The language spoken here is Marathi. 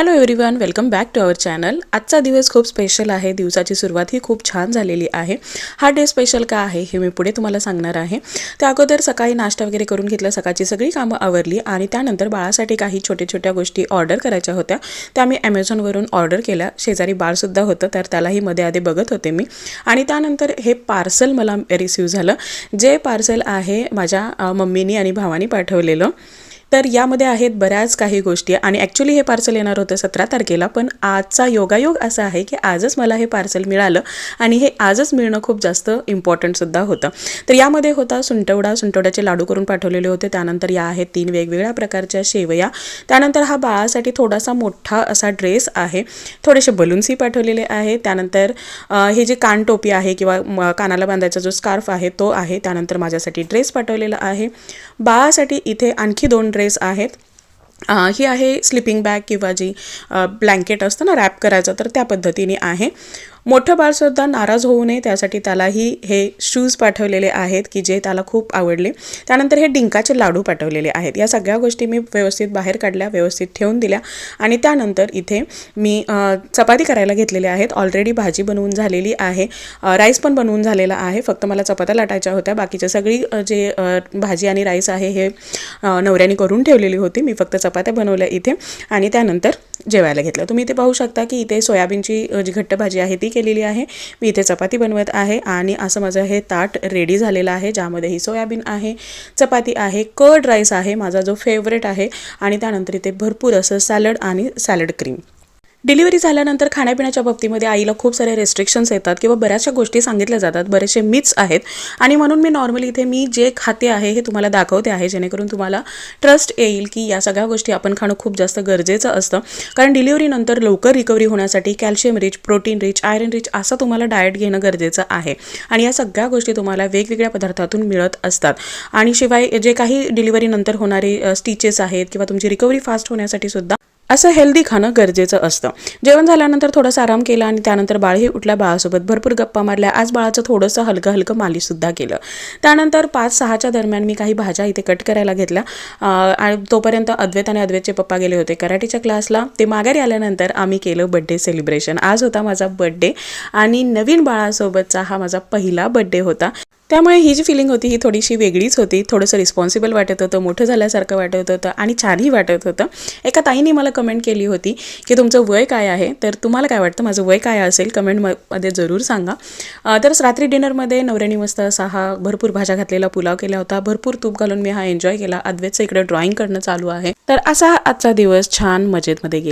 Hello everyone welcome back to our channel आजचा दिवस खूप स्पेशल आहे. दिवसाची सुरुवात ही खूप छान झालेली आहे. हा डे स्पेशल का आहे हे मी पुढे तुम्हाला सांगणार आहे. त्या अगोदर सकाळी नाश्ता वगैरे करून घेतला सकाळची सगळी कामं आवरली आणि त्यानंतर बाळासाठी काही छोट्या छोट्या गोष्टी ऑर्डर करायच्या होत्या. त्या मी ॲमेझॉनवरून ऑर्डर केल्या. शेजारी बाळसुद्धा होतं तर त्यालाही मध्ये आधी बघत होते मी. आणि त्यानंतर हे पार्सल मला रिसीव झालं. जे पार्सल आहे माझ्या मम्मीनी आणि भावानी पाठवलेलं. तर यामध्ये आहेत बऱ्याच काही गोष्टी आणि ॲक्च्युली हे पार्सल येणार होतं सतरा तारखेला पण आजचा योगायोग असा आहे की आजच मला हे पार्सल मिळालं आणि हे आजच मिळणं खूप जास्त इम्पॉर्टंटसुद्धा होतं. तर यामध्ये होता सुंटवडा सुंटवड्याचे लाडू करून पाठवलेले होते. त्यानंतर या आहेत तीन वेगवेगळ्या प्रकारच्या शेवया. त्यानंतर हा बाळासाठी थोडासा मोठा असा ड्रेस आहे. थोडेसे बलून्सही पाठवलेले आहे. त्यानंतर हे जे कानटोपी आहे किंवा म- कानाला बांधायचा जो स्कार्फ आहे तो आहे. त्यानंतर माझ्यासाठी ड्रेस पाठवलेला आहे. बाळासाठी इथे आणखी दोन ड्रेस आहेत. ही आहे स्लिपिंग बॅग किंवा जी ब्लँकेट असतं ना रॅप करायचं तर त्या पद्धतीने आहे. मोठं बाळसुद्धा नाराज होऊ नये त्यासाठी त्यालाही हे शूज पाठवलेले आहेत की जे त्याला खूप आवडले. त्यानंतर हे डिंकाचे लाडू पाठवलेले आहेत. या सगळ्या गोष्टी मी व्यवस्थित बाहेर काढल्या व्यवस्थित ठेवून दिल्या आणि त्यानंतर इथे मी चपाती करायला घेतलेल्या आहेत. ऑलरेडी भाजी बनवून झालेली आहे. राईस पण बनवून झालेला आहे. फक्त मला चपात्या लाटायच्या होत्या. बाकीच्या सगळी जे भाजी आणि राईस आहे हे नवऱ्याने करून ठेवलेली होती. मी फक्त चपात्या बनवल्या इथे आणि त्यानंतर जेवायला घेतलं तुम्ही इथे पाहू शकता की इथे सोयाबीनची जी घट्ट भाजी आहे ती केलेली आहे. मी इथे चपाती बनवत आहे आणि असं माझं हे ताट रेडी झालेलं आहे ज्यामध्ये ही सोयाबीन आहे चपाती आहे कर्ड राईस आहे माझा जो फेवरेट आहे आणि त्यानंतर इथे भरपूर असं सॅलड आणि सॅलड क्रीम डिलिव्हरी झाल्यानंतर खाण्यापिण्याच्या बाबतीमध्ये आईला खूप सारे रेस्ट्रिक्शन्स येतात किंवा बऱ्याचशा गोष्टी सांगितल्या जातात बरेचसे मिथ्स आहेत. आणि म्हणून मी नॉर्मली इथे मी जे खाते आहे हे तुम्हाला दाखवते आहे जेणेकरून तुम्हाला ट्रस्ट येईल की या सगळ्या गोष्टी आपण खाणं खूप जास्त गरजेचं असतं. कारण डिलिव्हरीनंतर लवकर रिकव्हरी होण्यासाठी calcium rich protein rich iron rich असं तुम्हाला डाएट घेणं गरजेचं आहे. आणि या सगळ्या गोष्टी तुम्हाला वेगवेगळ्या पदार्थातून मिळत असतात. आणि शिवाय जे काही डिलिव्हरीनंतर होणारे स्टिचेस आहेत किंवा तुमची रिकव्हरी फास्ट होण्यासाठी सुद्धा असं हेल्दी खाणं गरजेचं असतं. जेवण झाल्यानंतर थोडासा आराम केला आणि त्यानंतर बाळही उठल्या बाळासोबत भरपूर गप्पा मारल्या. आज बाळाचं थोडंसं हलकं हलकं मालिशसुद्धा केलं. त्यानंतर पाच सहाच्या दरम्यान मी काही भाज्या इथे कट करायला घेतल्या. आणि तोपर्यंत अद्वैत आणि अद्वैतचे पप्पा गेले होते कराटेच्या क्लासला. ते माघारी आल्यानंतर आम्ही केलं बड्डे सेलिब्रेशन आज होता माझा बड्डे आणि नवीन बाळासोबतचा हा माझा पहिला बड्डे होता. त्यामुळे ही जी फिलिंग होती ही थोडीशी वेगळीच होती. थोडंसं रिस्पॉन्सिबल वाटत होतं मोठं झाल्यासारखं वाटत होतं आणि छानही वाटत होतं. एका ताईने मला कमेंट केली होती की तुमचं वय काय आहे? तर तुम्हाला काय वाटतं? माझं वय काय असेल? कमेंटमध्ये जरूर सांगा. तरच तर रात्री डिनरमध्ये नवऱ्यानी मस्त असा हा भरपूर भाज्या घातलेला पुलाव केला होता. भरपूर तूप घालून मी हा एन्जॉय केला. अद्वैतचं इकडे ड्रॉइंग करणं चालू आहे. तर असा आजचा दिवस छान मजेतमध्ये गेला.